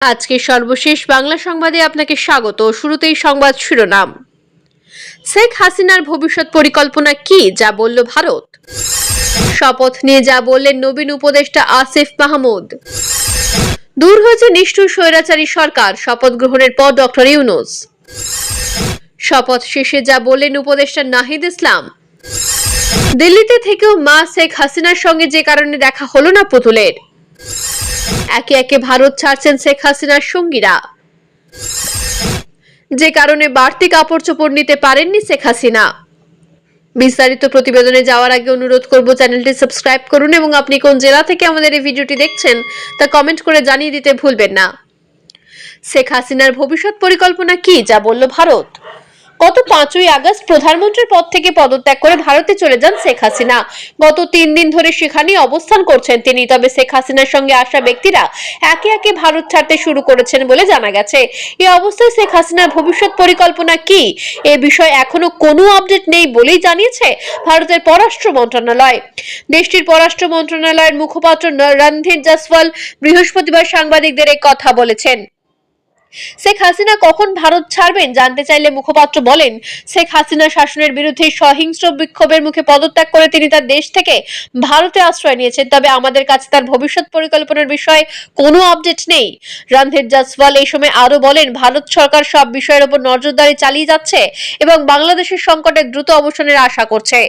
আজকে সর্বশেষ বাংলা সংবাদে আপনাকে স্বাগত। শুরুতেই সংবাদ শিরোনাম। শেখ হাসিনার ভবিষ্যৎ পরিকল্পনা কি, যা বলল ভারত? শপথ নিয়ে যা বললেন নবীন উপদেষ্টা আসিফ মাহমুদ। দূর হয়েছে নিষ্ঠুর স্বৈরাচারী সরকার, শপথ গ্রহণের পর ডক্টর ইউনুস। শপথ শেষে যা বললেন উপদেষ্টা নাহিদ ইসলাম। দিল্লিতে থেকেও মা শেখ হাসিনার সঙ্গে যে কারণে দেখা হলো না পুতুলের। একে একে ভারত ছাড়ছেন শেখ হাসিনার সঙ্গীরা। যে কারণে বাড়তি কাপড় চোপড় নিতে পারেননি শেখ হাসিনা। বিস্তারিত প্রতিবেদনে যাওয়ার আগে অনুরোধ করব চ্যানেলটি সাবস্ক্রাইব করুন এবং আপনি কোন জেলা থেকে আমাদের এই ভিডিওটি দেখছেন তা কমেন্ট করে জানিয়ে দিতে ভুলবেন না। শেখ হাসিনার ভবিষ্যৎ পরিকল্পনা কি যা বলল ভারত? গত পাঁচই আগস্ট প্রধানমন্ত্রীর পদ থেকে পদত্যাগ করে ভারতে চলে যান শেখ হাসিনা। গত তিন দিন ধরে সেখানেই অবস্থান করছেন তিনি, তবে শেখ হাসিনার সঙ্গে আসা ব্যক্তিরা একে একে ভারত ছাড়তে শুরু করেছেন বলে জানা গেছে। এই অবস্থায় শেখ হাসিনার ভবিষ্যৎ পরিকল্পনা কি? এ বিষয়ে এখনও কোনো আপডেট নেই বলেই জানিয়েছে ভারতের পররাষ্ট্র মন্ত্রণালয়। দেশটির পররাষ্ট্র মন্ত্রণালয়ের মুখপাত্র রণধীর জাসওয়াল বৃহস্পতিবার সাংবাদিকদের কথা বলেছেন। শেখ হাসিনা কখন ভারত ছাড়বেন জানতে চাইলে মুখপাত্র বলেন, শেখ হাসিনা শাসনের বিরুদ্ধে সহিংস্র বিক্ষোভের মুখে পদত্যাগ করে তিনি তার দেশ থেকে ভারতে আশ্রয় নিয়েছেন। তবে আমাদের কাছে তার ভবিষ্যৎ পরিকল্পনার বিষয়ে কোনো আপডেট নেই। রণধীর জাসওয়াল এই সময় আরও বলেন, ভারত সরকার সব বিষয়ের উপর নজরদারি চালিয়ে যাচ্ছে এবং বাংলাদেশের সংকটে দ্রুত অবসানের আশা করছে।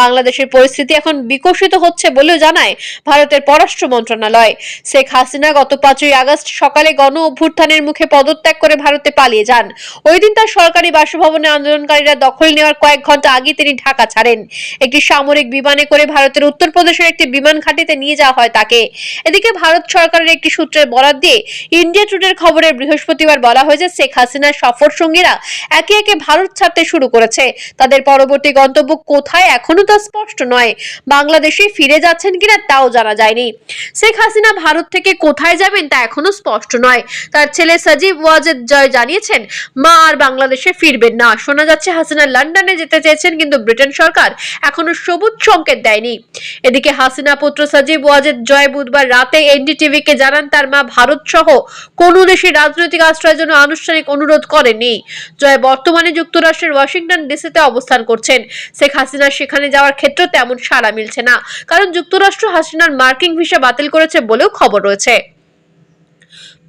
বাংলাদেশের পরিস্থিতি এখন বিকশিত হচ্ছে বলেও জানায় ভারতের পররাষ্ট্র মন্ত্রণালয়। শেখ হাসিনা গত পাঁচই আগস্ট সকালে গণ অভ্যুত্থানের মুখে পদত্যাগ করে ভারতে পালিয়ে যান। ওই দিন তার সরকারি বাসভবনে আন্দোলনকারীরা দখল নেওয়ার কয়েক ঘণ্টা আগে তিনি ঢাকা ছাড়েন। একটি সামরিক বিমানে করে ভারতের উত্তরপ্রদেশের একটি বিমান ঘাঁটিতে নিয়ে যাওয়া হয় তাকে। এদিকে ভারত সরকারের একটি সূত্রের বরাত দিয়ে ইন্ডিয়া টুডের খবরে বৃহস্পতিবার বলা হয়েছে শেখ হাসিনার সফর সঙ্গীরা একে একে ভারত ছাড়তে শুরু করেছে। তাদের পরবর্তী গন্তব্য কোথায় এখনও তা স্পষ্ট নয়। বাংলাদেশে ফিরে যাচ্ছেন কিনা তাও জানা যায়নি। শেখ হাসিনা ভারত থেকে কোথায় যাবেন তা এখনও স্পষ্ট নয়। তার ছেলে সাজিব ওয়াজেদ জয় জানিয়েছেন, মা আর বাংলাদেশে ফিরবেন না। শোনা যাচ্ছে, হাসিনা লন্ডনে যেতে চেয়েছেন, কিন্তু ব্রিটেন সরকার এখনও সবুজ সংকেত দেয়নি। এদিকে হাসিনা পুত্র সাজিব ওয়াজেদ জয় বুধবার রাতে এনডিটিভি কে জানান, তার মা ভারত সহ কোন দেশের রাজনৈতিক আশ্রয়ের জন্য আনুষ্ঠানিক অনুরোধ করেনি জয় বর্তমানে যুক্তরাষ্ট্রের ওয়াশিংটন ডিসিতে অবস্থান করছেন। শেখ হাসিনা সেখানে যাওয়ার ক্ষেত্রে তেমন সাড়া মিলছে না, কারণ যুক্তরাষ্ট্র হাসিনার মার্কিং ভিসা বাতিল করেছে বলেও খবর রয়েছে।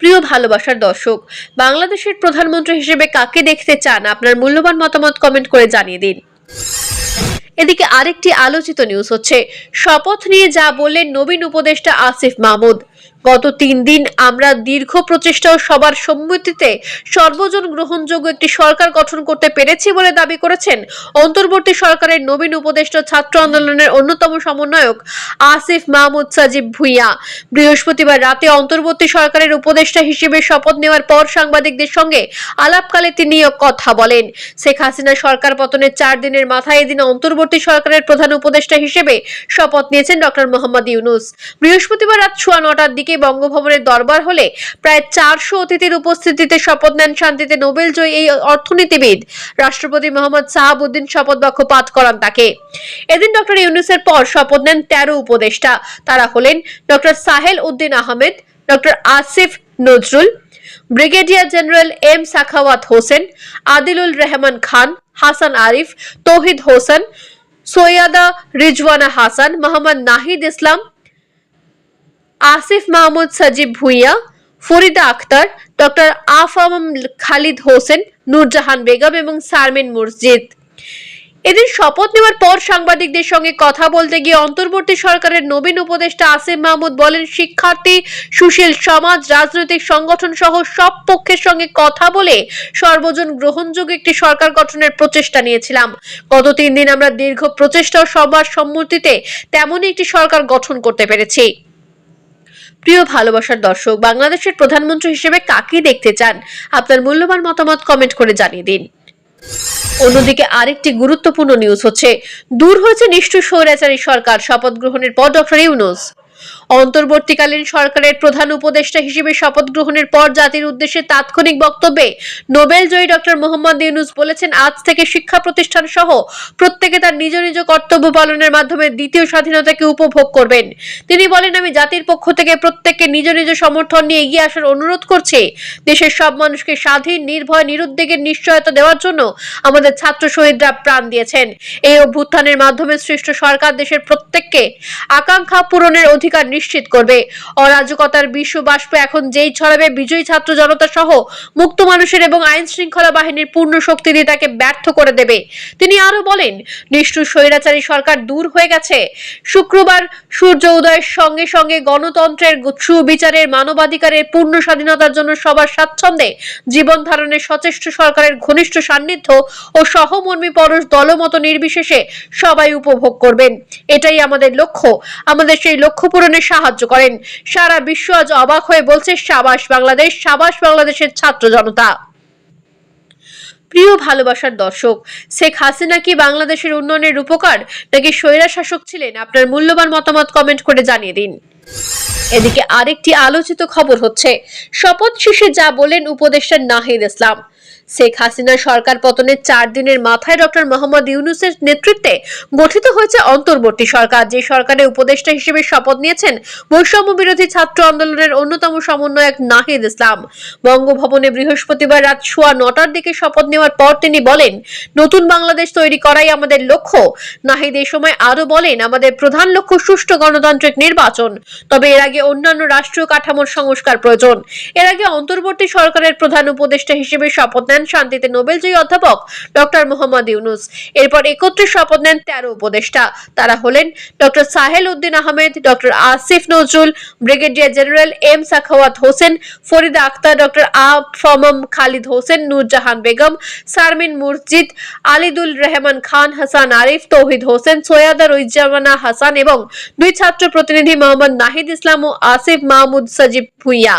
প্রিয় ভালোবাসার দর্শক, বাংলাদেশের প্রধানমন্ত্রী হিসেবে কাকে দেখতে চান? আপনার মূল্যবান মতামত কমেন্ট করে জানিয়ে দিন। এদিকে আরেকটি আলোচিত নিউজ হচ্ছে, শপথ নিয়ে যা বললেন নবীন উপদেষ্টা আসিফ মাহমুদ। গত তিন দিন আমরা দীর্ঘ প্রচেষ্টা ও সবার সম্মতিতে সর্বজন গ্রহণযোগ্য একটি সরকার গঠন করতে পেরেছি বলে দাবি করেছেন অন্তর্বর্তী সরকারের নবীন উপদেষ্টা ছাত্র আন্দোলনের অন্যতম সমন্বয়ক আসিফ মাহমুদ সাজিব ভুইয়া। বৃহস্পতিবার রাতে অন্তর্বর্তী সরকারের উপদেষ্টা হিসেবে শপথ নেওয়ার পর সাংবাদিকদের সঙ্গে আলাপকালে তিনি কথা বলেন। শেখ হাসিনা সরকার পতনের চার দিনের মাথায় এদিন অন্তর্বর্তী সরকারের প্রধান উপদেষ্টা হিসেবে শপথ নিয়েছেন ডক্টর মোহাম্মদ ইউনুস। বৃহস্পতিবার রাত সোয়া নটার দিকে বঙ্গভবনের দরবার হলে প্রায় চারশো অতিথির উপস্থিতিতে শপথ নেন শান্তিতে নোবেল জয়ী এই অর্থনীতিবিদ। রাষ্ট্রপতি মোহাম্মদ সাহাবুদ্দিন শপথ বাক্য পাঠ করান তাকে। এদিন ডক্টর ইউনুসের পর শপথ নেন তেরো উপদেষ্টা। তারা হলেন doctor Sahel Uddin Ahmed, doctor Asif Nazrul, brigadier general M Sakhawat Hossain, Adilul Rahman Khan, Hasan Arif, Touhid Hossain, Syeda Rizwana Hasan, Mohammad Nahid Islam Asif Mahmud, Sajib Bhuiyan, Farida Akhter doctor AFM Khalid Hossain, Nurjahan Begum এবং সারমিন মসজিদ এদিন শপথ নেওয়ার পর সাংবাদিকদের সঙ্গে কথা বলতে গিয়ে অন্তর্বর্তী সরকারের নবীন উপদেষ্টা আসিফ মাহমুদ বলেন, শিক্ষার্থী, সুশীল সমাজ, রাজনৈতিক সংগঠন সহ সব পক্ষের সঙ্গে কথা বলে সর্বজন গ্রহণযোগ্য একটি সরকার গঠনের প্রচেষ্টা নিয়েছিলাম। গত তিন দিন আমরা দীর্ঘ প্রচেষ্টা ও সবার সম্মতিতে তেমনই একটি সরকার গঠন করতে পেরেছি। প্রিয় ভালোবাসার দর্শক, বাংলাদেশের প্রধানমন্ত্রী হিসেবে কাকে দেখতে চান? আপনার মূল্যবান মতামত কমেন্ট করে জানিয়ে দিন। অন্যদিকে আরেকটি গুরুত্বপূর্ণ নিউজ হচ্ছে, দূর হয়েছে নিষ্ঠুর স্বৈরাচারী সরকার, শপথ গ্রহণের পর ডক্টর ইউনুস। অন্তর্বর্তীকালীন সরকারের প্রধান উপদেষ্টা হিসেবে শপথ গ্রহণের পর জাতির উদ্দেশ্যে তাৎক্ষণিক বক্তব্যে নোবেল জয়ী ডক্টর মোহাম্মদ ইউনুস বলেছেন, আজ থেকে শিক্ষা প্রতিষ্ঠান সহ প্রত্যেকে তার নিজ নিজ কর্তব্য পালনের মাধ্যমে দ্বিতীয় স্বাধীনতাকে উপভোগ করবেন। তিনি বলেন, আমি জাতির পক্ষ থেকে প্রত্যেককে নিজ নিজ সমর্থন নিয়ে এগিয়ে আসার অনুরোধ করছি। দেশের সব মানুষকে স্বাধীন, নির্ভয়, নিরুদ্বেগের নিশ্চয়তা দেওয়ার জন্য আমাদের ছাত্র শহীদরা প্রাণ দিয়েছেন। এই অভ্যুত্থানের মাধ্যমে সৃষ্ট সরকার দেশের প্রত্যেককে আকাঙ্ক্ষা পূরণের অধিকার নিশ্চিত করবে। অরাজকতার বিশ্ব বাষ্প এখন যেই ছড়াবে, বিজয়ী ছাত্র জনতা সহ মুক্ত মানুষের এবং আইন শৃঙ্খলা বাহিনীর পূর্ণ শক্তি দিয়ে তাকে ব্যর্থ করে দেবে। তিনি আরও বলেন, নিষ্ঠুর স্বৈরাচারী সরকার দূর হয়ে গেছে। শুক্রবার সূর্য উদয়ের সঙ্গে সঙ্গে গণতন্ত্রের সুবিচারের মানবাধিকারের পূর্ণ স্বাধীনতার জন্য সবার স্বাচ্ছন্দ্যে জীবন ধারণের সচেষ্ট সরকারের ঘনিষ্ঠ সান্নিধ্য ও সহমর্মী পরশ দলমত নির্বিশেষে সবাই উপভোগ করবেন। এটাই আমাদের লক্ষ্য। আমাদের সেই লক্ষ্য পূরণে সাহায্য করেন। সারা বিশ্ব আজ অবাক হয়ে বলছে, সাবাস বাংলাদেশ, সাবাস বাংলাদেশের ছাত্র জনতা। প্রিয় ভালোবাসার দর্শক, শেখ হাসিনা কি বাংলাদেশের উন্নয়নের রূপকার, নাকি স্বৈরা শাসক ছিলেন? আপনার মূল্যবান মতামত কমেন্ট করে জানিয়ে দিন। এদিকে আরেকটি আলোচিত খবর হচ্ছে, শপথ শেষে যা বলেন উপদেষ্টা নাহিদ ইসলাম। শেখ হাসিনা সরকার পতনের চার দিনের মাথায় ডক্টর মোহাম্মদ ইউনুসের নেতৃত্বে গঠিত হয়েছে অন্তর্বর্তী সরকার। যে সরকারের উপদেষ্টা হিসেবে শপথ নিয়েছেন বৈষম্য বিরোধী ছাত্র আন্দোলনের অন্যতম সমন্বয়ক নাহিদ ইসলাম। বঙ্গভবনে বৃহস্পতিবার রাত সোয়া নটার দিকে শপথ নেওয়ার পর তিনি বলেন, নতুন বাংলাদেশ তৈরি করাই আমাদের লক্ষ্য। নাহিদ এ সময় আরও বলেন, আমাদের প্রধান লক্ষ্য সুষ্ঠু গণতান্ত্রিক নির্বাচন। তবে এর আগে অন্যান্য রাষ্ট্রীয় কাঠামোর সংস্কার প্রয়োজন। এর আগে অন্তর্বর্তী সরকারের প্রধান উপদেষ্টা হিসেবে শপথ নেন শান্তিতে নোবেলজয়ী অধ্যাপক ডক্টর মোহাম্মদ ইউনুস। এরপর একত্রে শপথ নেন তেরো উপদেষ্টা। তারা হলেন doctor Sahel Uddin Ahmed, doctor Asif Nazrul, brigadier general M Sakhawat Hossain, Farida Akhter doctor আ ফমম খালিদ হোসেন, নূরজাহান বেগম, সারমিন মুরজিদ, আলিদুল রহমান খান, হাসান আরিফ, তৌহিদ হোসেন, সৈয়দা রুইজামানা হাসান এবং দুই ছাত্র প্রতিনিধি মোহাম্মদ নাহিদ ইসলাম ও আসিফ মাহমুদ সাজিব ভুইয়া।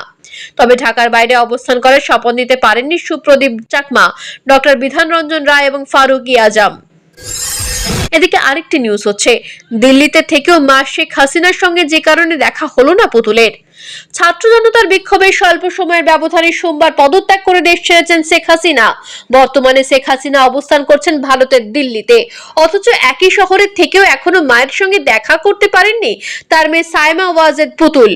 তবে ঢাকার বাইরে অবস্থান করে শপথ নিতে পারেননি সুপ্রদীপ চাকমা, ডক্টর বিধান রঞ্জন রায় এবং ফারুক ইয়াজাম এদিকে আরেকটি নিউজ হচ্ছে, দিল্লিতে থেকেও মা শেখ হাসিনার সঙ্গে যে কারণে দেখা হলো না পুতুলের। ছাত্র জনতার বিক্ষোভে স্বল্প সময়ের ব্যবধানে সোমবার পদত্যাগ করে দেশ ছেড়েছেন শেখ হাসিনা। বর্তমানে শেখ হাসিনা অবস্থান করছেন ভারতের দিল্লিতে। অথচ একই শহরের থেকেও এখনও মায়ের সঙ্গে দেখা করতে পারেননি তার মেয়ে সাইমা ওয়াজেদ পুতুল।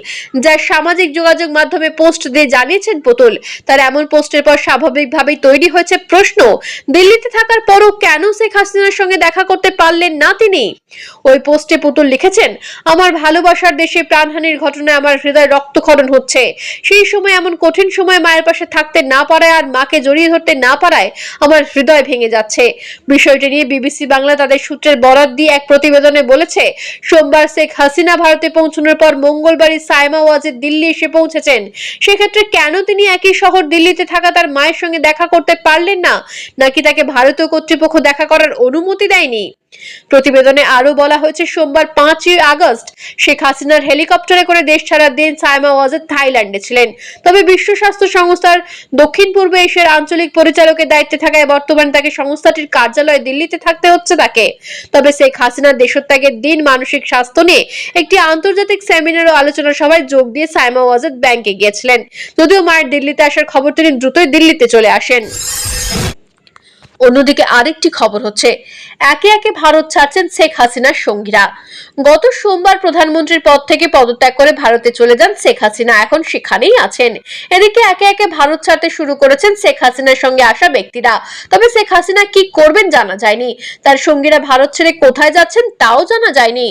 যার সামাজিক যোগাযোগ মাধ্যমে পোস্ট দিয়ে জানিয়েছেন পুতুল। তার এমন পোস্টের পর স্বাভাবিকভাবেই তৈরি হয়েছে প্রশ্ন, দিল্লিতে থাকার পরও কেন শেখ হাসিনার সঙ্গে দেখা করতে পারলেন না তিনি? ওই পোস্টে পুতুল লিখেছেন, আমার ভালোবাসার দেশে প্রাণহানির ঘটনায় আমার হৃদয় রক্তক্ষরণ হচ্ছে। সেই সময় এমন কঠিন সময় মায়ের পাশে থাকতে না পারায় আর মাকে জড়িয়ে ধরতে না পারায় আমার হৃদয় ভেঙে যাচ্ছে। বিষয়টি নিয়ে বিবিসি বাংলা তাদের সূত্রের বরাত দিয়ে এক প্রতিবেদনে বলেছে, সোমবার শেখ হাসিনা ভারতে পৌঁছানোর পর মঙ্গলবারই সাইমা ওয়াজেদ দিল্লি এসে পৌঁছেছেন। সেক্ষেত্রে কেন তিনি একই শহর দিল্লিতে থাকা তার মায়ের সঙ্গে দেখা করতে পারলেন না, নাকি তাকে ভারতীয় কর্তৃপক্ষ দেখা করার অনুমতি দেয়নি? প্রতিবেদনে আরও বলা হয়েছে, সোমবার পাঁচই আগস্ট শেখ হাসিনার হেলিকপ্টারে করে দেশ ছাড়ার দিন সাইমা ওয়াজেদ থাইল্যান্ডে ছিলেন। তবে বিশ্ব স্বাস্থ্য সংস্থার দক্ষিণ পূর্ব এশিয়ার আঞ্চলিক পরিচালকের দায়িত্বে থাকায় বর্তমানে তাকে সংস্থাটির কার্যালয়ে দিল্লিতে থাকতে হচ্ছে তাকে। তবে শেখ হাসিনার দেশত্যাগের দিন মানসিক স্বাস্থ্য নিয়ে একটি আন্তর্জাতিক সেমিনার ও আলোচনা সভায় যোগ দিয়ে সাইমা ওয়াজেদ ব্যাংকে গিয়েছিলেন। যদিও মায়ের দিল্লিতে আসার খবর তিনি দ্রুতই দিল্লিতে চলে আসেন। অন্যদিকে আরেকটি খবর হচ্ছে, একে একে ভারত ছাড়ছেন শেখ হাসিনার সঙ্গীরা। গত সোমবার প্রধানমন্ত্রীর পদ থেকে পদত্যাগ করে ভারতে চলে যান শেখ হাসিনা, এখন সেখানেই আছেন। এদিকে একে একে ভারত ছাড়তে শুরু করেছেন শেখ হাসিনার সঙ্গে আসা ব্যক্তিরা। তবে শেখ হাসিনা কি করবেন জানা যায়নি। তার সঙ্গীরা ভারত ছেড়ে কোথায় যাচ্ছেন তাও জানা যায়নি।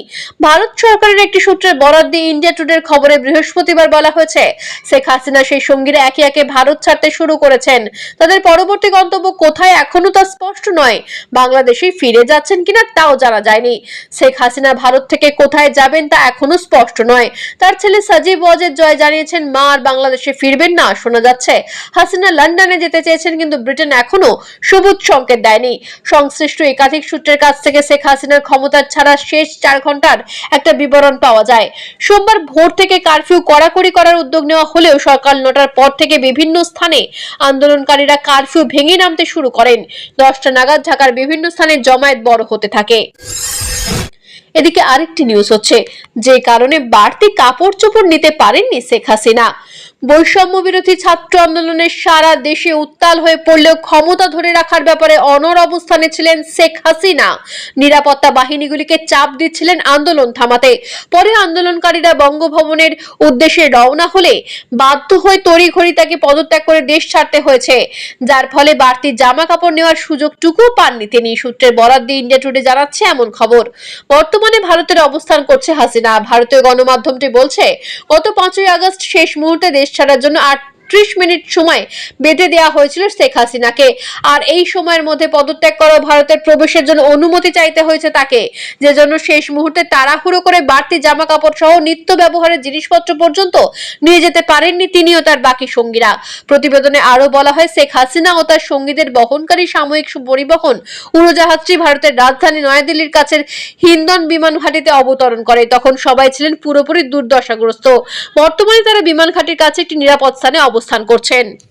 ভারত সরকারের একটি সূত্রের বরাদ দিয়ে ইন্ডিয়া টুডের খবরে বৃহস্পতিবার বলা হয়েছে, শেখ হাসিনা সেই সঙ্গীরা একে একে ভারত ছাড়তে শুরু করেছেন। তাদের পরবর্তী গন্তব্য কোথায় এখনও তা স্পষ্ট নয়। বাংলাদেশে ফিরে যাচ্ছেন কিনা তাও জানা যায়নি। শেখ হাসিনা ভারত থেকে কোথায় যাবেন তা এখনও স্পষ্ট নয়। তার ছেলে সাজিব ওয়াজেদ জয় জানিয়েছেন, মা আর বাংলাদেশে ফিরবেন না, শোনা যাচ্ছে। হাসিনা লন্ডনে যেতে চেয়েছেন, কিন্তু ব্রিটেন এখনও সবুজ সংকেত দেয়নি। সংশ্লিষ্ট একাধিক সূত্রের কাছ থেকে শেখ হাসিনার ক্ষমতার ছাড়া শেষ চার ঘণ্টার একটা বিবরণ পাওয়া যায়। সোমবার ভোর থেকে কারফিউ কড়াকড়ি করার উদ্যোগ নেওয়া হলেও সকাল নটার পর থেকে বিভিন্ন স্থানে আন্দোলনকারীরা কারফিউ ভেঙে নামতে শুরু করেন। দশটা নাগাদ ঢাকার বিভিন্ন স্থানে জমায়েত বড় হতে থাকে। এদিকে আরেকটি নিউজ হচ্ছে, যে কারণে বাড়তি কাপড় চোপড় নিতে পারেননি শেখ হাসিনা। বৈষম্য বিরোধী ছাত্র আন্দোলনের সারা দেশে উত্তাল হয়ে পড়লেও ক্ষমতা ধরে রাখার ব্যাপারে অনর অবস্থানে ছিলেন শেখ হাসিনা। নিরাপত্তা বাহিনীগুলিকে চাপ দিচ্ছিলেন আন্দোলন থামাতে। পরে আন্দোলনকারীরা বঙ্গভবনের উদ্দেশ্যে রওনা হলে বাধ্য হয়ে তড়িঘড়ি তাকে পদত্যাগ করে দেশ ছাড়তে হয়েছে। যার ফলে বাড়তি জামা কাপড় নেওয়ার সুযোগটুকু পাননি তিনি। সূত্রের বরাদ দিয়ে ইন্ডিয়া টুডে জানাচ্ছে এমন খবর। বর্তমানে ভারতের অবস্থান করছে হাসিনা। ভারতীয় গণমাধ্যমটি বলছে, গত পাঁচই আগস্ট শেষ মুহূর্তে দেশ ছাড়ার জন্য আটত্রিশ মিনিট সময় বেঁধে দেওয়া হয়েছিল শেখ হাসিনাকে। আর এই সময়ের মধ্যে পদত্যাগ করা ভারতের প্রবেশের জন্য অনুমতি চাইতে হয়েছে তাকে। যে জন্য শেষ মুহূর্তে তাড়াহুড়ো করে বাড়তি জামা কাপড় সহ নিত্য ব্যবহারের জিনিসপত্র পর্যন্ত নিয়ে যেতে পারেননি তিনিও তার বাকি সঙ্গীরা। প্রতিবেদনে আরও বলা হয়, শেখ হাসিনা ও তার সঙ্গীদের বহনকারী সাময়িক পরিবহন উড়োজাহাজটি ভারতের রাজধানী নয়াদিল্লির কাছের হিন্দন বিমান ঘাটিতে অবতরণ করে। তখন সবাই ছিলেন পুরোপুরি দুর্দশাগ্রস্ত। বর্তমানে তারা বিমান ঘাটির কাছে একটি নিরাপদ স্থানে অবস্থান করছেন।